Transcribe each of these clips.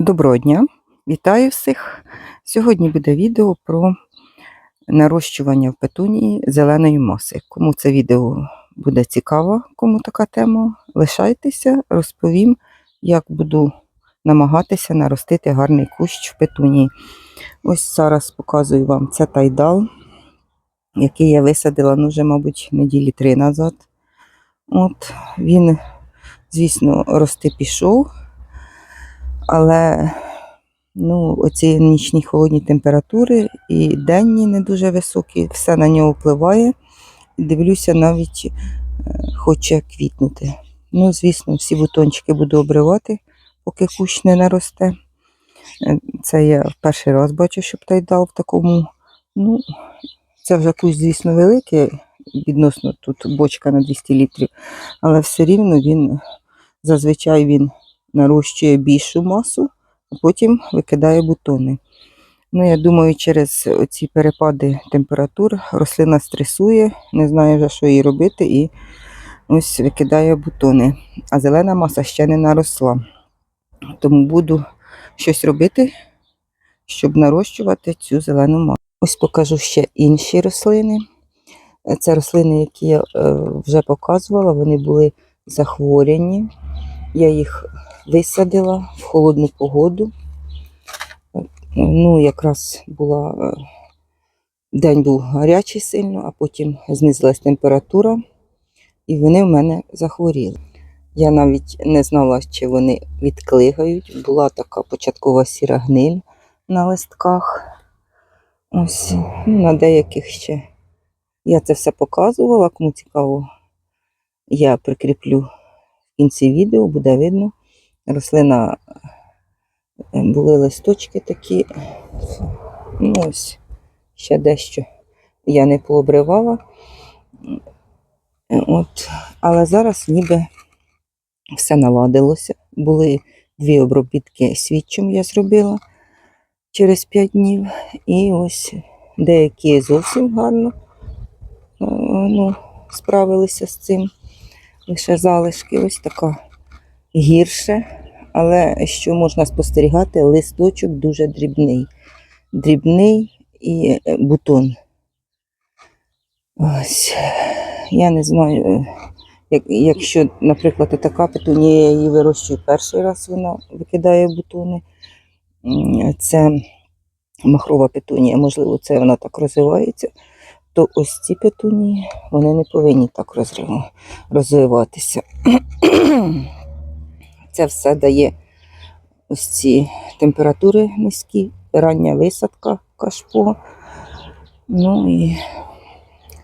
Доброго дня! Вітаю всіх! Сьогодні буде відео про нарощування в петунії зеленої маси. Кому це відео буде цікаво, кому така тема, лишайтеся, розповім, як буду намагатися наростити гарний кущ в петунії. Ось зараз показую вам це тайдал, який я висадила, ну вже, мабуть, неділі три назад. От він, звісно, рости пішов. Але ну, оці нічні холодні температури і денні не дуже високі, все на нього впливає. Дивлюся, навіть е, хоче квітнути. Ну, звісно, всі бутончики буду обривати, поки кущ не наросте. Е, Це я в перший раз бачу, щоб тайдал в такому. Ну, це вже кущ, звісно, великий, відносно тут бочка на 200 літрів, але все рівно він зазвичай він нарощує більшу масу, а потім викидає бутони. Ну, я думаю, через ці перепади температур рослина стресує, не знає вже, що їй робити, і ось викидає бутони. А зелена маса ще не наросла. Тому буду щось робити, щоб нарощувати цю зелену масу. Ось покажу ще інші рослини. Це рослини, які я е, вже показувала, вони були захворяні. Я їх висадила в холодну погоду. Ну, якраз була е, день був гарячий сильно, а потім знизилась температура, і вони в мене захворіли. Я навіть не знала, чи вони відклигають. Була така початкова сіра гниль на листках. Ось, ну, на деяких ще. Я це все показувала, кому цікаво, я прикріплю кінці відео, буде видно. Рослина е, були листочки такі. Ну ось, ще дещо я не пообривала. Е, От, але зараз ніби все наладилося. Були дві обробітки свідчим я зробила через 5 днів. І ось деякі зовсім гарно е, ну, справилися з цим. Лише залишки, ось така гірше. Але що можна спостерігати, листочок дуже дрібний. Дрібний і е, бутон. Ось. Я не знаю, е, як, якщо, наприклад, така петунія, я її вирощую перший раз, вона викидає бутони. Це махрова петунія, можливо, це вона так розвивається. То ось ці петунії, вони не повинні так розвиватися. Це все дає ось ці температури низькі, рання висадка кашпо, ну і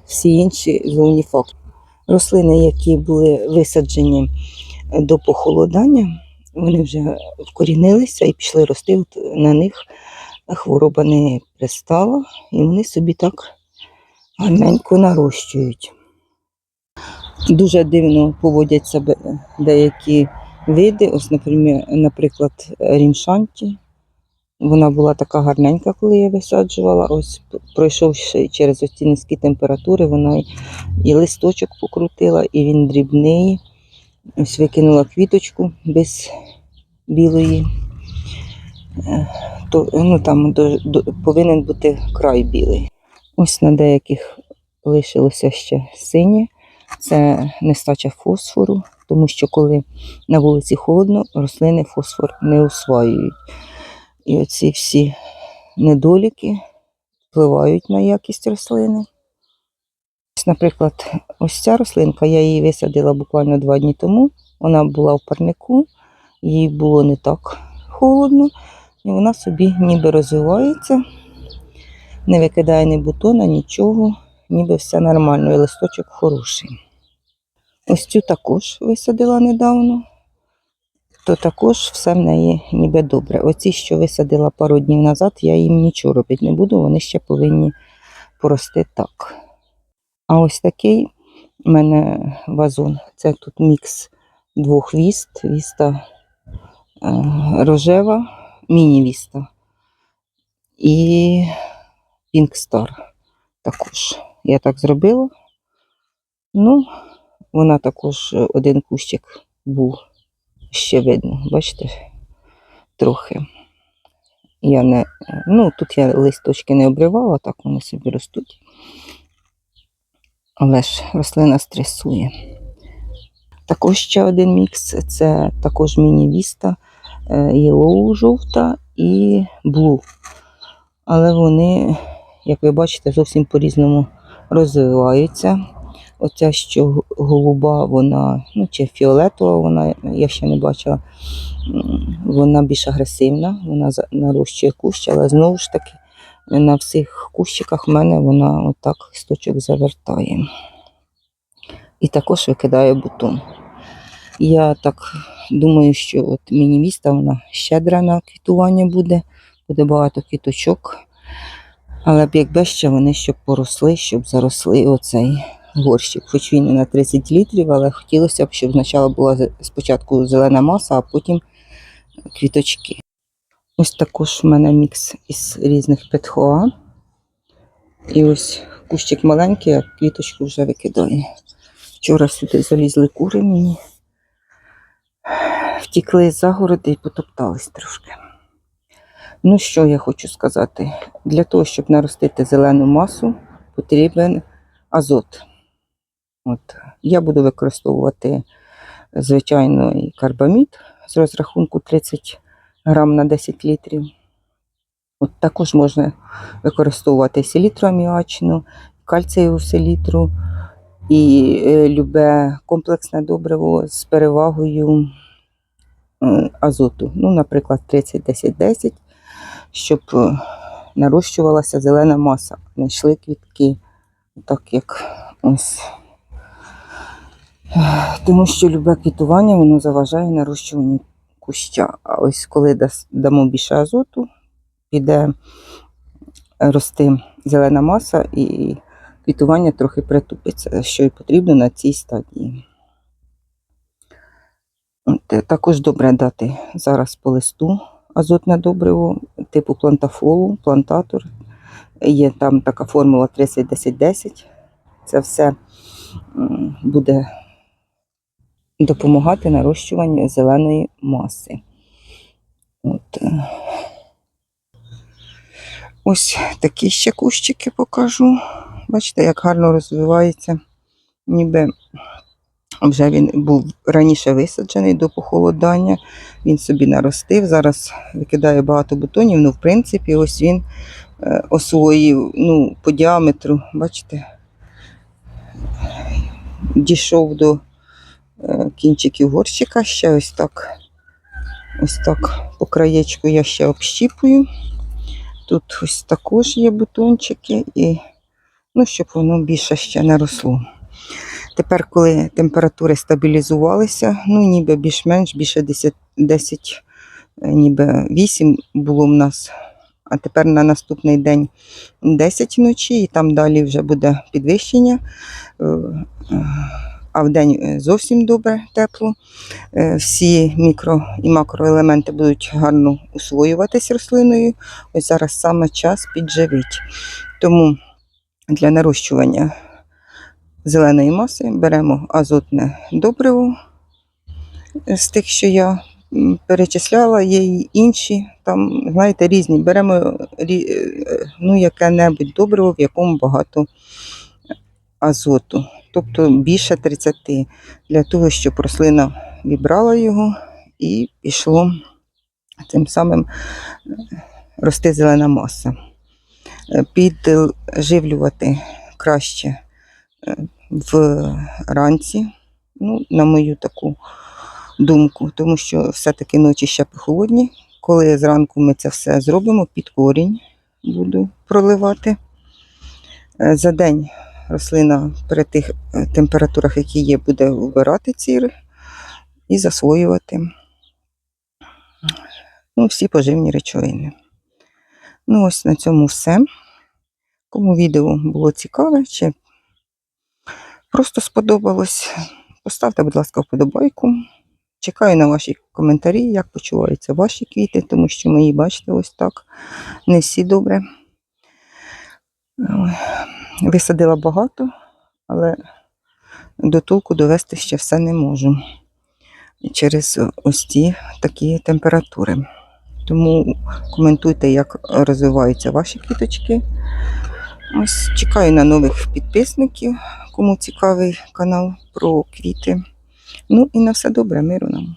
всі інші зовні фактори. Рослини, які були висаджені до похолодання, вони вже вкорінилися і пішли рости. От на них хвороба не пристала, і вони собі так гарненько нарощують. Дуже дивно поводять себе деякі види. Ось, наприклад, рімшанті. Вона була така гарненька, коли я висаджувала. Ось пройшовши через оці низькі температури, вона і- і листочок покрутила, і він дрібний. Ось викинула квіточку без білої. Е, То, ну, там до, до, повинен бути край білий. Ось на деяких лишилося ще синє. Це нестача фосфору, тому що коли на вулиці холодно, рослини фосфор не усвоюють. І оці всі недоліки впливають на якість рослини. Наприклад, ось ця рослинка, я її висадила буквально два дні тому. Вона була в парнику, їй було не так холодно, і вона собі ніби розвивається, не викидає ні бутона, нічого, ніби все нормально, і листочок хороший. Ось цю також висадила недавно, то також все в неї ніби добре. Оці, що висадила пару днів назад, я їм нічого робити не буду, вони ще повинні порости так. А ось такий у мене вазон. Це тут мікс двох віст, віста е, рожева, міні-віста і Pink Star також. Я так зробила. Ну, вона також е, один кущик був ще видно, бачите? трохи. Я не, ну, тут я листочки не обривала, так вони собі ростуть. Але ж рослина стресує. Також ще один мікс це також міні-віста, е, Yellow жовта і Blue. Але вони, як ви бачите, зовсім по-різному розвиваються. Оця, що голуба, вона, ну чи фіолетова, вона, я ще не бачила, вона більш агресивна, вона нарощує кущ, але знову ж таки на всіх кущиках в мене вона отак сточок завертає. І також викидає бутон. Я так думаю, що от мініміста вона щедра на квітування буде, буде багато квіточок. Але б якби ще вони щоб поросли, щоб заросли оцей горщик. Хоч він і на 30 літрів, але хотілося б, щоб спочатку була спочатку зелена маса, а потім квіточки. Ось також в мене мікс із різних петхоа. І ось кущик маленький, а квіточку вже викидає. Вчора сюди залізли кури мені. Втікли з загороди і потоптались трошки. Ну, що я хочу сказати? Для того, щоб наростити зелену масу, потрібен азот. От. Я буду використовувати звичайний карбамід з розрахунку 30 грам на 10 літрів. От також можна використовувати селітру аміачну, кальцієву селітру і е, любе комплексне добриво з перевагою е, азоту. Ну, наприклад, 30-10-10, щоб е, нарощувалася зелена маса, не йшли квітки, так як ось. Тому що любе квітування воно заважає нарощуванню куща. А ось коли дамо більше азоту, піде рости зелена маса і квітування трохи притупиться, що і потрібно на цій стадії. Е, Також добре дати зараз по листу азотне добриво типу плантафолу, плантатор. Є там така формула 30-10-10. Це все буде допомагати нарощуванню зеленої маси. От. Ось такі ще кущики покажу. Бачите, як гарно розвивається. Ніби вже він був раніше висаджений до похолодання. Він собі наростив. Зараз викидає багато бутонів. Ну, в принципі, ось він е, освоїв ну, по діаметру, бачите, дійшов до е, кінчиків горщика. Ще ось так. Ось так по краєчку я ще общіпую. Тут ось також є бутончики, і ну, щоб воно більше ще не росло. Тепер, коли температури стабілізувалися, ну ніби більш-менш більше 10, 10 е, ніби 8 було в нас, а тепер на наступний день 10 вночі, і там далі вже буде підвищення. Е, е, А в день зовсім добре тепло. Всі мікро і макроелементи будуть гарно усвоюватись рослиною. Ось зараз саме час підживити. Тому для нарощування зеленої маси беремо азотне добриво з тих, що я перечисляла, є й інші, там, знаєте, різні. Беремо е, ну, яке-небудь добриво, в якому багато азоту, тобто більше 30, для того, щоб рослина вібрала його і пішло тим самим е, рости зелена маса. Е, Підживлювати краще вранці, ну, на мою таку думку, тому що все-таки ночі ще холодні. Коли зранку ми це все зробимо, під корінь буду проливати. Е, За день рослина при тих е, температурах, які є, буде вбирати ці ри- і засвоювати ну, всі поживні речовини. Ну, ось на цьому все. Кому відео було цікаве чи просто сподобалось, поставте, будь ласка, вподобайку. Чекаю на ваші коментарі, як почуваються ваші квіти, тому що мої, бачите, ось так. Не всі добре. Висадила багато, але до толку довести ще все не можу. Через ось ті такі температури. Тому коментуйте, як розвиваються ваші квіточки. Ось чекаю на нових підписників, кому цікавий канал про квіти. Ну і на все добре, миру нам.